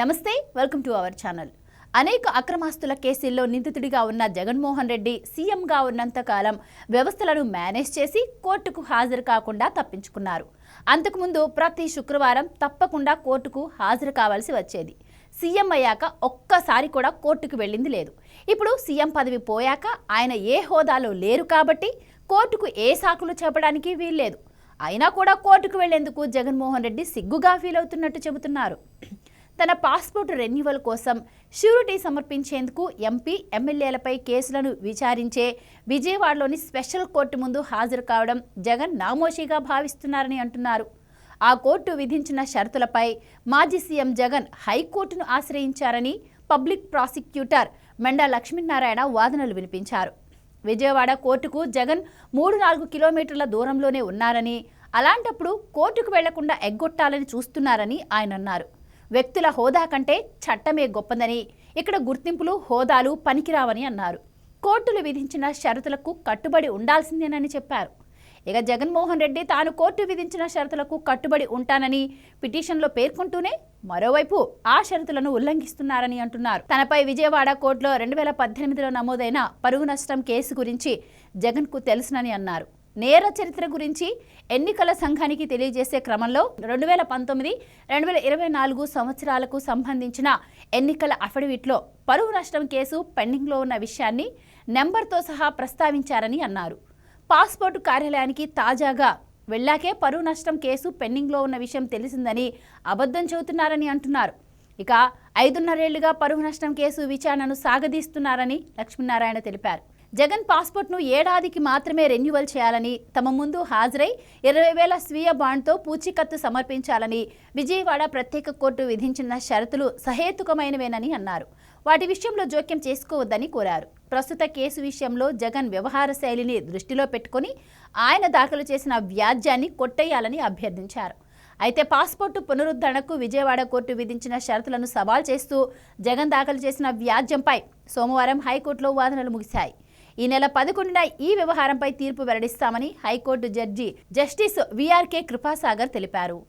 నమస్తే welcome to our channel. అనేక అక్రమాస్తుల కేసుల్లో నిందితుడిగా ఉన్న జగన్మోహన్ రెడ్డి సీఎంగా ఉన్నంతకాలం వ్యవస్థలను మేనేజ్ చేసి కోర్టుకు హాజరు కాకుండా తప్పించుకున్నారు. అంతకుముందు ప్రతి శుక్రవారం తప్పకుండా కోర్టుకు హాజరు కావాల్సి వచ్చేది. సీఎం అయ్యాక ఒక్కసారి కూడా కోర్టుకు వెళ్ళింది లేదు. ఇప్పుడు సీఎం పదవి పోయాక ఆయన ఏ హోదాలో లేరు కాబట్టి కోర్టుకు ఏ సాకులు చెప్పడానికి వీల్లేదు. అయినా కూడా కోర్టుకు వెళ్ళేందుకు జగన్మోహన్ రెడ్డి సిగ్గుగా ఫీల్ అవుతున్నట్టు చెబుతున్నారు. తన పాస్పోర్ట్ రెన్యువల్ కోసం ష్యూరిటీ సమర్పించేందుకు ఎంపీ ఎమ్మెల్యేలపై కేసులను విచారించే విజయవాడలోని స్పెషల్ కోర్టు ముందు హాజరు కావడం జగన్ నామోషిగా భావిస్తున్నారని అంటున్నారు. ఆ కోర్టు విధించిన షరతులపై మాజీ సీఎం జగన్ హైకోర్టును ఆశ్రయించారని పబ్లిక్ ప్రాసిక్యూటర్ మెండా లక్ష్మీనారాయణ వాదనలు వినిపించారు. విజయవాడ కోర్టుకు జగన్ మూడు నాలుగు కిలోమీటర్ల దూరంలోనే ఉన్నారని అలాంటప్పుడు కోర్టుకు వెళ్ళకుండా ఎగ్గొట్టాలని చూస్తున్నారని ఆయన అన్నారు. వ్యక్తుల హోదా కంటే చట్టమే గొప్పదని ఇక్కడ గుర్తింపులు హోదాలు పనికిరావని అన్నారు. కోర్టులు విధించిన షరతులకు కట్టుబడి ఉండాల్సిందేనని చెప్పారు. ఇక జగన్మోహన్ రెడ్డి తాను కోర్టు విధించిన షరతులకు కట్టుబడి ఉంటానని పిటిషన్లో పేర్కొంటూనే మరోవైపు ఆ షరతులను ఉల్లంఘిస్తున్నారని అంటున్నారు. తనపై విజయవాడ కోర్టులో రెండు వేల పద్దెనిమిదిలో నమోదైన పరువు నష్టం కేసు గురించి జగన్కు తెలుసునని అన్నారు. నేర చరిత్ర గురించి ఎన్నికల సంఘానికి తెలియజేసే క్రమంలో రెండు వేల పంతొమ్మిది రెండు వేల ఇరవై నాలుగు సంవత్సరాలకు సంబంధించిన ఎన్నికల అఫిడవిట్లో పరువు నష్టం కేసు పెండింగ్లో ఉన్న విషయాన్ని నెంబర్తో సహా ప్రస్తావించారని అన్నారు. పాస్పోర్టు కార్యాలయానికి తాజాగా వెళ్ళాకే పరువు నష్టం కేసు పెండింగ్లో ఉన్న విషయం తెలిసిందని అబద్ధం చెబుతున్నారని అంటున్నారు. ఇక ఐదున్నరేళ్ళుగా పరువు నష్టం కేసు విచారణను సాగదీస్తున్నారని లక్ష్మీనారాయణ తెలిపారు. జగన్ పాస్పోర్ట్ను ఏడాదికి మాత్రమే రెన్యువల్ చేయాలని తమ ముందు హాజరై ఇరవై వేల స్వీయ బాండ్తో పూచీకత్తు సమర్పించాలని విజయవాడ ప్రత్యేక కోర్టు విధించిన షరతులు సహేతుకమైనవేనని అన్నారు. వాటి విషయంలో జోక్యం చేసుకోవద్దని కోరారు. ప్రస్తుత కేసు విషయంలో జగన్ వ్యవహార శైలిని దృష్టిలో పెట్టుకుని ఆయన దాఖలు చేసిన వ్యాజ్యాన్ని కొట్టేయాలని అభ్యర్థించారు. అయితే పాస్పోర్టు పునరుద్ధరణకు విజయవాడ కోర్టు విధించిన షరతులను సవాల్ చేస్తూ జగన్ దాఖలు చేసిన వ్యాజ్యంపై సోమవారం హైకోర్టులో వాదనలు ముగిశాయి. ఈ నెల పదకొండున ఈ వ్యవహారంపై తీర్పు వెల్లడిస్తామని high court judge justice VRK Krupasagar తెలిపారు.